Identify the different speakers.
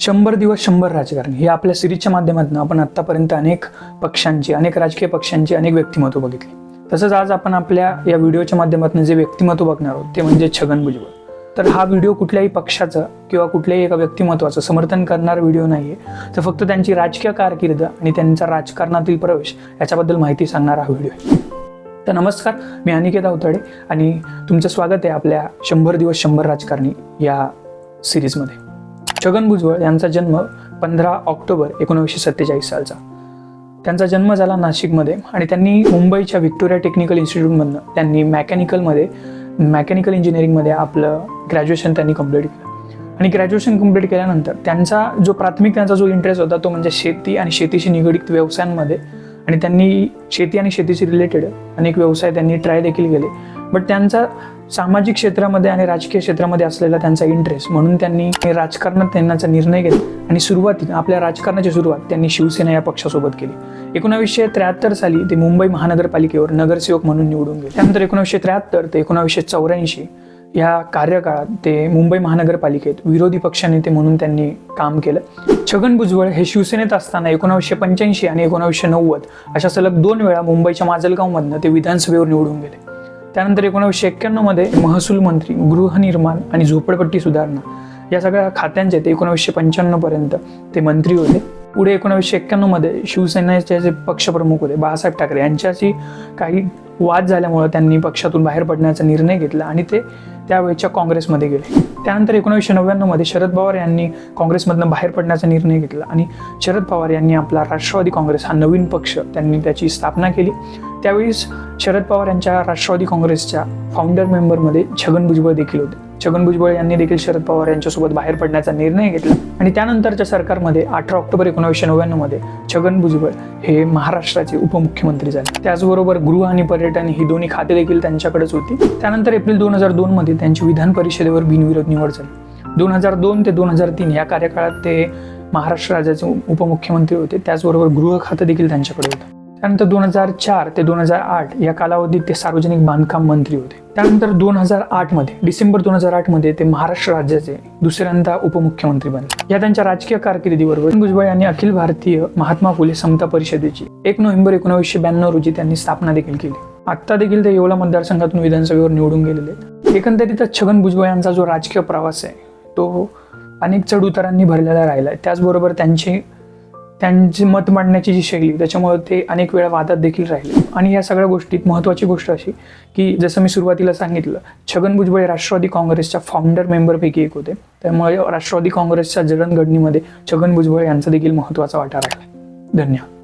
Speaker 1: शंभर दिवस शंभर राजकारण. हे आपल्या सिरीजच्या माध्यमातून आपण आत्तापर्यंत अनेक पक्षांची अनेक राजकीय पक्षांची अनेक व्यक्तिमत्व बघितली. तसंच आज आपण आपल्या या व्हिडिओच्या माध्यमातून जे व्यक्तिमत्व बघणार आहोत ते म्हणजे छगन भुजबळ. तर हा व्हिडिओ कुठल्याही पक्षाचं किंवा कुठल्याही एका व्यक्तिमत्वाचं समर्थन करणारा व्हिडिओ नाही आहे तर फक्त त्यांची राजकीय कारकीर्द आणि त्यांचा राजकारणातील प्रवेश याच्याबद्दल माहिती सांगणारा हा व्हिडिओ आहे. तर नमस्कार मी अनिकेत अवतडे आणि तुमचं स्वागत आहे आपल्या शंभर दिवस शंभर राजकारणी या सिरीजमध्ये. छगन भुजबळ यांचा जन्म पंधरा ऑक्टोबर एकोणीसशे सत्तेचाळीस सालचा. त्यांचा जन्म झाला नाशिकमध्ये आणि त्यांनी मुंबईच्या व्हिक्टोरिया टेक्निकल इन्स्टिट्यूटमधनं त्यांनी मॅकॅनिकलमध्ये मॅकॅनिकल इंजिनिअरिंगमध्ये आपलं ग्रॅज्युएशन त्यांनी कंप्लीट केलं. आणि ग्रॅज्युएशन कंप्लीट केल्यानंतर त्यांचा जो प्राथमिक त्यांचा जो इंटरेस्ट होता तो म्हणजे शेती आणि शेतीशी निगडीत व्यवसायांमध्ये. आणि त्यांनी शेती आणि शेतीशी रिलेटेड अनेक व्यवसाय त्यांनी ट्राय देखील केले. बट त्यांचा सामाजिक क्षेत्रामध्ये आणि राजकीय क्षेत्रामध्ये असलेला त्यांचा इंटरेस्ट म्हणून त्यांनी राजकारणात त्यांनाचा निर्णय घेतला आणि सुरुवातीला आपल्या राजकारणाची सुरुवात त्यांनी शिवसेना या पक्षासोबत केली. एकोणावीसशे त्र्याहत्तर साली ते मुंबई महानगरपालिकेवर नगरसेवक म्हणून निवडून गेले. त्यानंतर एकोणीसशे त्र्याहत्तर ते एकोणावीसशे चौऱ्याऐंशी या कार्यकाळात ते मुंबई महानगरपालिकेत विरोधी पक्षनेते म्हणून त्यांनी काम केलं. छगन भुजबळ हे शिवसेनेत असताना एकोणावीसशे पंच्याऐंशी आणि एकोणावीसशे नव्वद अशा सलग दोन वेळा मुंबईच्या माजलगावमधनं ते विधानसभेवर निवडून गेले. त्यानंतर एकोणावीसशे एक्क्याण्णवमध्ये महसूल मंत्री गृहनिर्माण आणि झोपडपट्टी सुधारणा या सगळ्या खात्यांचे ते एकोणावीसशे पंच्याण्णवपर्यंत ते मंत्री होते. पुढे एकोणावीसशे एक्क्याण्णवमध्ये शिवसेनेचे जे पक्षप्रमुख होते बाळासाहेब ठाकरे यांच्याशी काही वाद झाल्यामुळं त्यांनी पक्षातून बाहेर पडण्याचा निर्णय घेतला आणि ते त्यावेळेच्या काँग्रेसमध्ये गेले. त्यानंतर एकोणीसशे नव्याण्णवमध्ये शरद पवार यांनी काँग्रेसमधनं बाहेर पडण्याचा निर्णय घेतला आणि शरद पवार यांनी आपला राष्ट्रवादी काँग्रेस हा नवीन पक्ष त्यांनी त्याची स्थापना केली. त्यावेळेस शरद पवार यांच्या राष्ट्रवादी काँग्रेसच्या फाउंडर मेंबरमध्ये छगन भुजबळ देखील होते. छगन भुजबळ यांनी देखील शरद पवार यांच्यासोबत बाहेर पडण्याचा निर्णय घेतला आणि त्यानंतरच्या सरकारमध्ये अठरा ऑक्टोबर एकोणीसशे नव्याण्णवमध्ये छगन भुजबळ हे महाराष्ट्राचे उपमुख्यमंत्री झाले. त्याचबरोबर गृह आणि पर्यटन ही दोन्ही खाते देखील त्यांच्याकडेच होती. त्यानंतर एप्रिल दोन हजार दोनमध्ये त्यांची विधान परिषदेवर बिनविरोध निवड झाली. दोन हजार दोन ते दोन हजार तीन या कार्यकाळात ते महाराष्ट्र राज्याचे उपमुख्यमंत्री होते. त्याचबरोबर गृह खातं देखील त्यांच्याकडे होतं. त्यानंतर दोन हजार चार ते दोन हजार आठ या कालावधीत ते सार्वजनिक बांधकाम मंत्री होते. त्यानंतर दोन हजार आठमध्ये डिसेंबर दोन हजार आठमध्ये ते महाराष्ट्र राज्याचे दुसऱ्यांदा उपमुख्यमंत्री बनले. या त्यांच्या राजकीय कारकिर्दीबरोबर भुजबळ यांनी अखिल भारतीय महात्मा फुले समता परिषदेची एक नोव्हेंबर एकोणीसशे ब्याण्णव रोजी त्यांनी स्थापना देखील केली. आत्ता देखील ते येवला मतदारसंघातून विधानसभेवर निवडून गेलेले एकंदरीतच छगन भुजबळ यांचा जो राजकीय प्रवास आहे तो अनेक चढउतारांनी भरलेला राहिला आहे त्याचबरोबर त्यांची त्यांची मत मांडण्याची जी शैली त्याच्यामुळे ते अनेक वेळा वादात देखील राहिले. आणि या सगळ्या गोष्टीत महत्त्वाची गोष्ट अशी की जसं मी सुरुवातीला सांगितलं छगन भुजबळ हे राष्ट्रवादी काँग्रेसच्या फाउंडर मेंबरपैकी एक होते. त्यामुळे राष्ट्रवादी काँग्रेसच्या जडणघडणीमध्ये छगन भुजबळ यांचा देखील महत्त्वाचा वाटा राहिला. धन्यवाद.